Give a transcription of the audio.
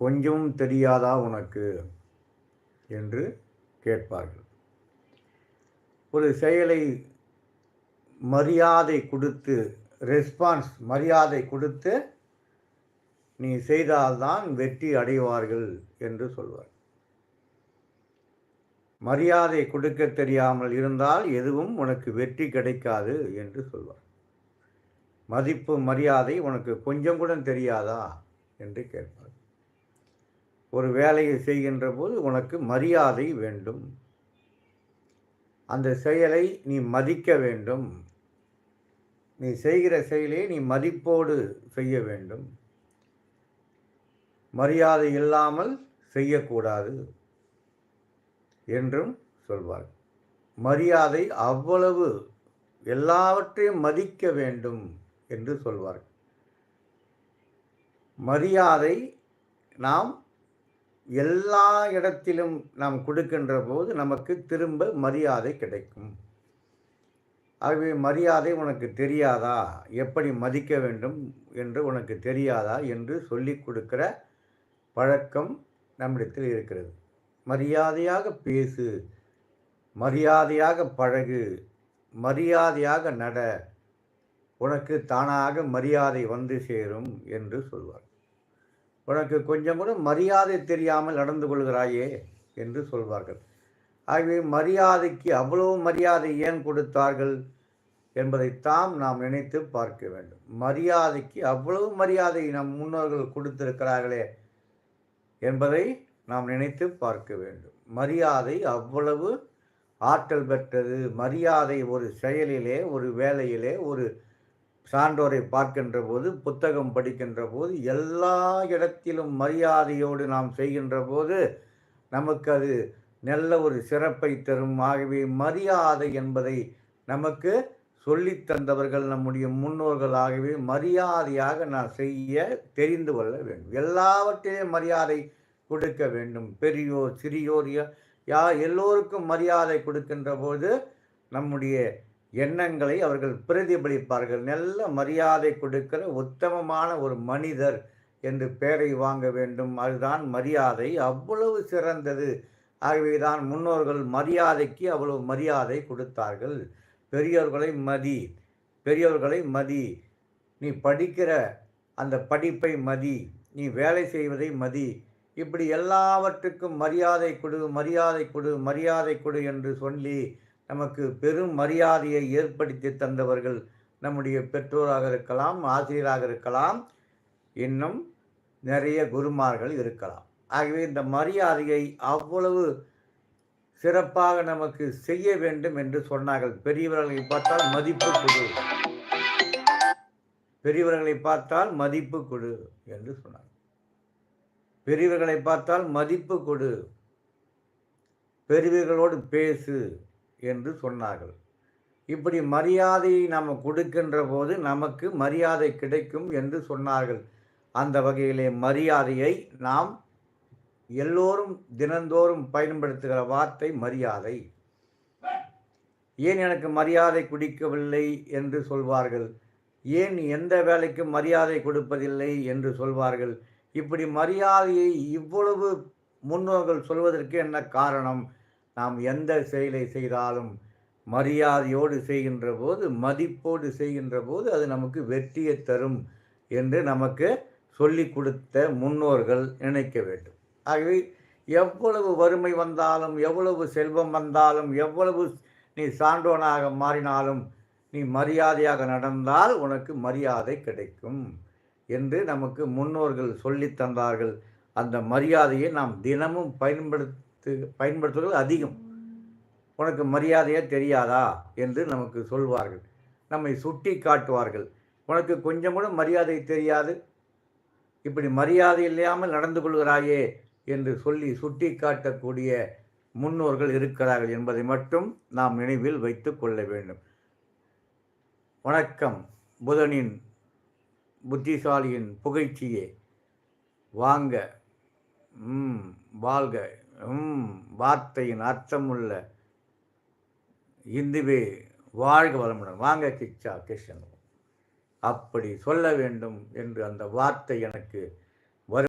கொஞ்சமும் தெரியாதா உனக்கு? என்று கேட்பார்கள். ஒரு செயலை மரியாதை கொடுத்து ரெஸ்பான்ஸ் மரியாதை கொடுத்து நீ செய்தால்தான் வெற்றி அடைவார்கள் என்று சொல்வார். மரியாதை கொடுக்க தெரியாமல் இருந்தால் எதுவும் உனக்கு வெற்றி கிடைக்காது என்று சொல்வார். மதிப்பு மரியாதை உனக்கு கொஞ்சம் கூட தெரியாதா? என்று கேட்பார். ஒரு வேலையை செய்கின்ற போது உனக்கு மரியாதை வேண்டும். அந்த செயலை நீ மதிக்க வேண்டும். நீ செய்கிற செயலை நீ மதிப்போடு செய்ய வேண்டும். மரியாதை இல்லாமல் செய்யக்கூடாது என்றும் சொல்வார். மரியாதை அவ்வளவு எல்லாவற்றையும் மதிக்க வேண்டும் என்று சொல்வார். மரியாதை நாம் எல்லா இடத்திலும் நாம் கொடுக்கின்ற போது நமக்கு திரும்ப மரியாதை கிடைக்கும். ஆகவே மரியாதை உனக்கு தெரியாதா? எப்படி மதிக்க வேண்டும் என்று உனக்கு தெரியாதா? என்று சொல்லிக் கொடுக்கிற பழக்கம் நம்மிடத்தில் இருக்கிறது. மரியாதையாக பேசு மரியாதையாக பழகு மரியாதையாக நட உனக்கு தானாக மரியாதை வந்து சேரும் என்று சொல்வார் உனக்கு கொஞ்சம் கூட மரியாதை தெரியாமல் நடந்து கொள்கிறாயே என்று சொல்வார்கள். ஆகவே மரியாதைக்கு அவ்வளவு மரியாதை ஏன் கொடுத்தார்கள் என்பதைத்தான் நாம் நினைத்து பார்க்க வேண்டும். மரியாதைக்கு அவ்வளவு மரியாதை நம் முன்னோர்கள் கொடுத்திருக்கிறார்களே என்பதை நாம் நினைத்து பார்க்க வேண்டும். மரியாதை அவ்வளவு ஆற்றல் பெற்றது. மரியாதை ஒரு செயலிலே ஒரு வேலையிலே ஒரு சான்றோரை பார்க்கின்ற போது புத்தகம் படிக்கின்ற போது எல்லா இடத்திலும் மரியாதையோடு நாம் செய்கின்ற போது நமக்கு அது நல்ல ஒரு சிறப்பை தரும். ஆகவே மரியாதை என்பதை நமக்கு சொல்லித் தந்தவர்கள் நம்முடைய முன்னோர்கள். ஆகவே மரியாதையாக நான் செய்ய தெரிந்து கொள்ள வேண்டும். எல்லாவற்றையும் மரியாதை கொடுக்க வேண்டும். பெரியோர் சிறியோர் யா- யா எல்லோருக்கும் மரியாதை கொடுக்கின்ற போது நம்முடைய எண்ணங்களை அவர்கள் பிரதிபலிப்பார்கள். நல்ல மரியாதை கொடுக்கிற உத்தமமான ஒரு மனிதர் என்று பெயரை வாங்க வேண்டும். அதுதான் மரியாதை. அவ்வளவு சிறந்தது. ஆகவேதான் முன்னோர்கள் மரியாதைக்கு அவ்வளவு மரியாதை கொடுத்தார்கள். பெரியோர்களை மதி. பெரியோர்களை மதி. நீ படிக்கிற அந்த படிப்பை மதி. நீ வேலை செய்வதை மதி. இப்படி எல்லாவற்றுக்கும் மரியாதை கொடு மரியாதை கொடு மரியாதை கொடு என்று சொல்லி நமக்கு பெரும் மரியாதையை ஏற்படுத்தி தந்தவர்கள் நம்முடைய பெற்றோராக இருக்கலாம் ஆசிரியராக இருக்கலாம் இன்னும் நிறைய குருமார்கள் இருக்கலாம். ஆகவே இந்த மரியாதையை அவ்வளவு சிறப்பாக நமக்கு செய்ய வேண்டும் என்று சொன்னார்கள். பெரியவர்களை பார்த்தால் மதிப்பு கொடு. பெரியவர்களை பார்த்தால் மதிப்பு கொடு என்று சொன்னார் பெரியவர்களை பார்த்தால் மதிப்பு கொடு. பெரியவர்களோடு பேசு. என்று சொன்னார்கள். இப்படி மரியாதையை நாம் கொடுக்கின்ற போது நமக்கு மரியாதை கிடைக்கும் என்று சொன்னார்கள். அந்த வகையிலே மரியாதையை நாம் எல்லோரும் தினந்தோறும் பயன்படுத்துகிற வார்த்தை மரியாதை. ஏன் எனக்கு மரியாதை குடிக்கவில்லை என்று சொல்வார்கள்? ஏன் எந்த வேலைக்கும் மரியாதை கொடுப்பதில்லை என்று சொல்வார்கள்? இப்படி மரியாதையை இவ்வளவு முன்னோர்கள் சொல்வதற்கு என்ன காரணம்? நாம் எந்த செயலை செய்தாலும் மரியாதையோடு செய்கின்ற போது மதிப்போடு செய்கின்ற போது அது நமக்கு வெற்றியை தரும் என்று நமக்கு சொல்லிக் கொடுத்த முன்னோர்கள் நினைக்க வேண்டும். ஆகவே எவ்வளவு வறுமை வந்தாலும் எவ்வளவு செல்வம் வந்தாலும் எவ்வளவு நீ சான்றோனாக மாறினாலும் நீ மரியாதையாக நடந்தால் உனக்கு மரியாதை கிடைக்கும் என்று நமக்கு முன்னோர்கள் சொல்லி தந்தார்கள். அந்த மரியாதையை நாம் தினமும் பயன்படுத்த பயன்படுத்துவர்கள் அதிகம். உனக்கு மரியாதையாக தெரியாதா? என்று நமக்கு சொல்வார்கள். நம்மை சுட்டி காட்டுவார்கள். உனக்கு கொஞ்சம் கூட மரியாதை தெரியாது. இப்படி மரியாதை இல்லாமல் நடந்து கொள்கிறாயே என்று சொல்லி சுட்டி காட்டக்கூடிய முன்னோர்கள் இருக்கிறார்கள் என்பதை மட்டும் நாம் நினைவில் வைத்து கொள்ள வேண்டும். வணக்கம். புதனின் புத்திசாலியின் புகழ்ச்சியே. வாங்க. வாழ்க. வார்த்தையின் அர்த்தமுள்ள இந்துவே வாழ்க வளமுடன். வாங்க கிச்சா கிருஷ்ணன். அப்படி சொல்ல வேண்டும் என்று அந்த வார்த்தை எனக்கு